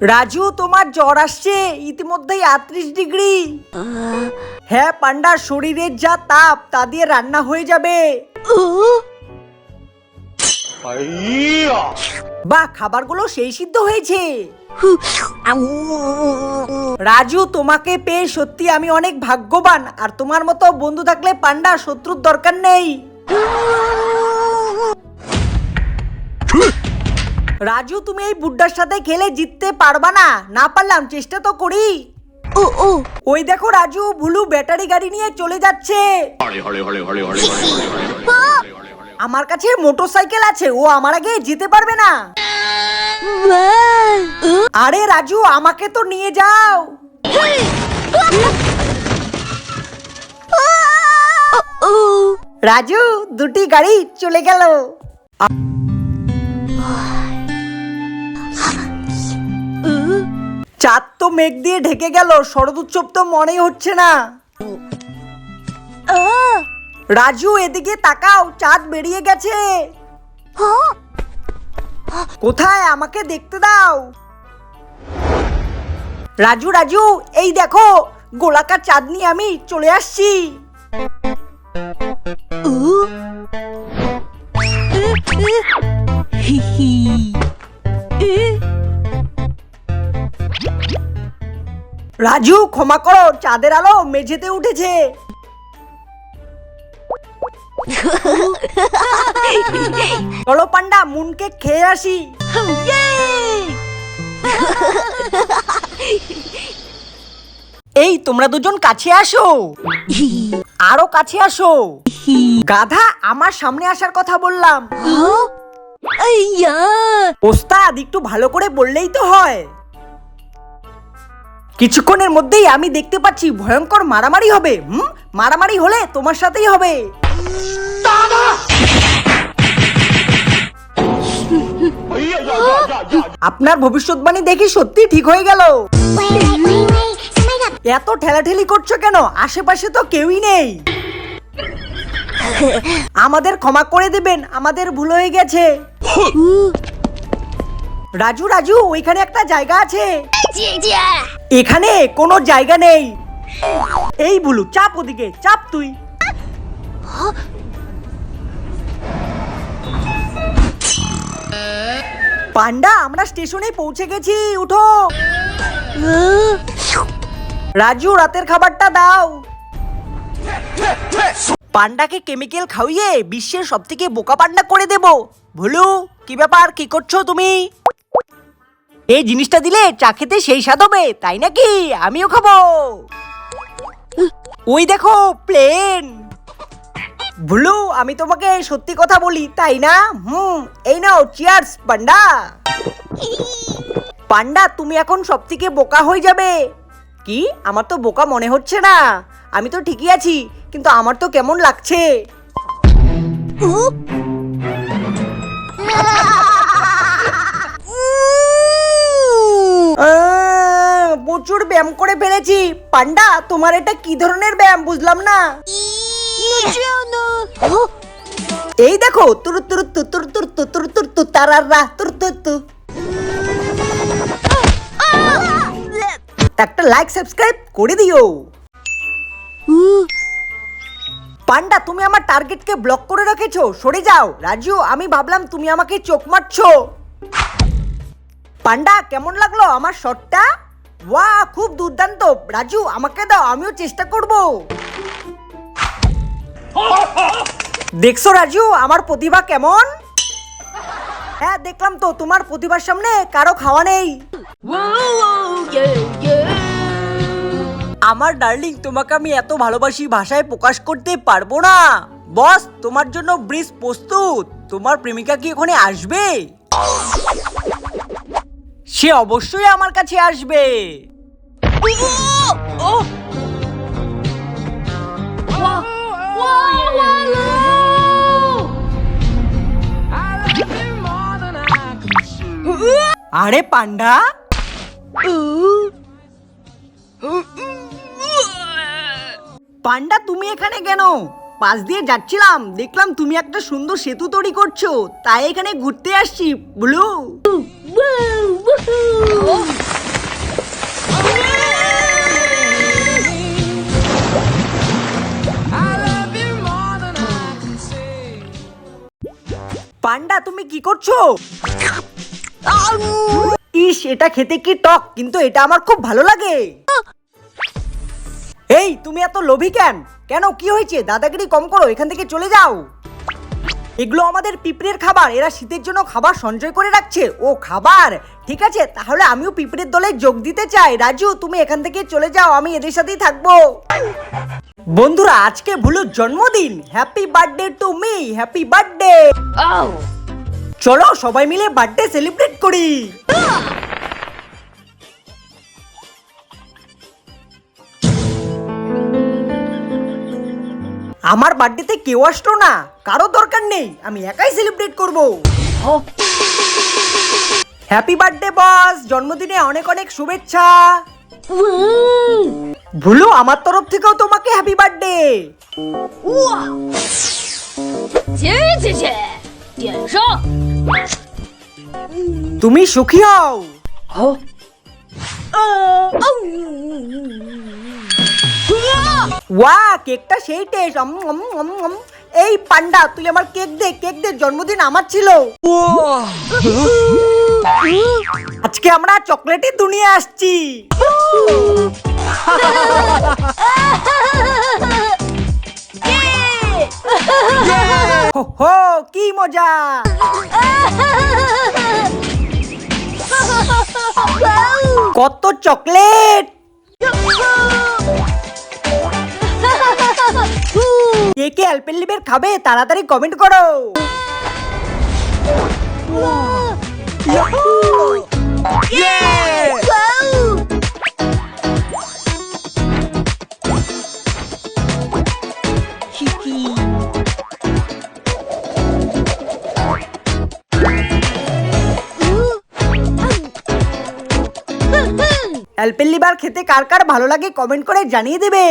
রাজু, তোমার জ্বর আসছে। ইতিমধ্যেই আটত্রিশ ডিগ্রি। হ্যাঁ পান্ডার শরীরের যা তাপ, তা দিয়ে রান্না হয়ে যাবে। বা খাবারগুলো সেই সিদ্ধ হয়েছে। রাজু, তোমাকে পেয়ে সত্যি আমি অনেক ভাগ্যবান। আর তোমার মতো বন্ধু থাকলে পান্ডা শত্রুর দরকার নেই। রাজু তুমি এই বুড্ডার সাথে খেলে জিততে পারবা না না পারলাম চেষ্টা তো করি ওই দেখো রাজু ভুলু ব্যাটারি গাড়ি নিয়ে চলে যাচ্ছে আমার কাছে মোটর সাইকেল আছে ও আমার আগে যেতে পারবে না আরে রাজু আমাকে তো নিয়ে যাও রাজু দুটি গাড়ি চলে গেল চাঁদ তো মেঘ দিয়ে ঢেকে গেল শরৎ উৎসব তো মনেই হচ্ছে না রাজু এদিকে তাকাও চাঁদ বেরিয়ে গেছে কোথায় আমাকে দেখতে দাও রাজু রাজু এই দেখো গোলাকার চাঁদনি আমি চলে আসছি রাজু ক্ষমা করো চাঁদের আলো মেঝেতে উঠেছে। চলো পান্ডা মুনকে খেয়ে আসি। এই তোমরা দুজন কাছে আসো। আরও কাছে আসো। গাধা আমার সামনে আসার কথা বললাম। ওস্তাদ একটু ভালো করে বললেই তো হয়। কিছুক্ষণের মধ্যেই আমি দেখতে পাচ্ছি ভয়ঙ্কর মারামারি হবে। হুম? মারামারি হলে তোমার সাথেই হবে। আপনার ভবিষ্যৎবাণী দেখি সত্যি ঠিক হয়ে গেল। এত ঠেলাঠেলি করছ কেন? আশেপাশে তো কেউই নেই। আমাদের ক্ষমা করে দেবেন, আমাদের ভুল হয়ে গেছে। রাজু রাজু ওইখানে একটা জায়গা আছে। এখানে কোনো জায়গা নেই। এই বুলু চাপ ওদিকে চাপ তুই। পান্ডা আমরা স্টেশনে পৌঁছে গেছি উঠো। রাজু রাতের খাবারটা দাও। পান্ডাকে কেমিক্যাল খাওয়িয়ে বিশ্বের সব থেকে বোকা পান্ডা করে দেব। ভুলু কি ব্যাপার? কি করছ তুমি? এই জিনিসটা দিলে চা খেতে সেই স্বাদ হবে, তাই নাকি? আমিও খাব। ওই দেখো, প্লেন। ভুলু, আমি তোমাকে সত্যি কথা বলি, তাই না? হুম, এই নাও চিয়ার্স পান্ডা। পান্ডা, তুমি এখন সব থেকে বোকা হয়ে যাবে। কি? আমার তো বোকা মনে হচ্ছে না। আমি তো ঠিকই আছি, কিন্তু আমার তো কেমন লাগছে? ব্যায়াম করে ফেলেছি। পান্ডা তোমার এটা কি ধরনের ব্যায়াম? বুঝলাম না। এই দেখো, তুর তুর তু, তুর তুর তু, তুর তুর তু, তারারা, তুর তুর তু। একটা লাইক সাবস্ক্রাইব করে দিও। পান্ডা তুমি আমার টার্গেটকে ব্লক করে রেখেছো। সরে যাও। রাজু, আমি ভাবলাম তুমি আমাকে চোখ মারছো। পান্ডা কেমন লাগল আমার শটটা ওয়া খুব দুর্দান্ত রাজু আমাকে দাও আমিও চেষ্টা করব দেখছ রাজু আমার প্রতিভা কেমন হ্যাঁ দেখলাম তো তোমার প্রতিভার সামনে কারও খাওয়া নেই আমার ডার্লিং তোমাকে আমি এত ভালোবাসি ভাষায় প্রকাশ করতে পারব না বস তোমার জন্য ব্রিজ প্রস্তুত তোমার প্রেমিকা কি ওখানে আসবে সে অবশ্যই আমার কাছে আসবে। আরে পান্ডা। পান্ডা তুমি এখানে কেন? পাশ দিয়ে যাচ্ছিলাম দেখলাম তুমি একটা সুন্দর সেতু তৈরি করছ তাই এখানে ঘুরতে আসছি ব্লু। পান্ডা, তুমি কি করছ? ইস, এটা খেতে কি টক, কিন্তু এটা আমার খুব ভালো লাগে। এই, তুমি এত লোভী কেন? কেন, কি হয়েছে? দাদাগিরি কম করো, এখান থেকে চলে যাও। এগুলো আমাদের পিঁপড়ের খাবার। এরা শীতের জন্য খাবার সঞ্চয় করে রাখছে। ও খাবার! ঠিক আছে তাহলে আমিও পিঁপড়ের দলে যোগ দিতে চাই। রাজু তুমি এখান থেকে চলে যাও আমি এদের সাথেই থাকব। বন্ধুরা আজকে ভুলুর জন্মদিন। Happy birthday to me happy birthday চলো সবাই মিলে বার্থডে সেলিব্রেট করি। আমার বার্থডেতে কেউ আসলো না কারও দরকার নেই আমি একাই সেলিব্রেট করব হ্যাপি বার্থডে বস জন্মদিনে অনেক অনেক শুভেচ্ছা ভুলো আমার তরফ থেকেও তোমাকে হ্যাপি বার্থডে তুমি সুখী হও ওয়া কেকটা সেই টেস্ট এই পান্ডা, তুই আমার কেক দে কেক দে, জন্মদিন আমার ছিল। আজকে আমরা চকলেটের দুনিয়া আসছি। হো, কি মজা। কত চকলেট। কে কে অ্যালপেনলিবের খাবে তাড়াতাড়ি কমেন্ট করো। অ্যালপেনলিবার খেতে কার কার ভালো লাগে কমেন্ট করে জানিয়ে দেবে।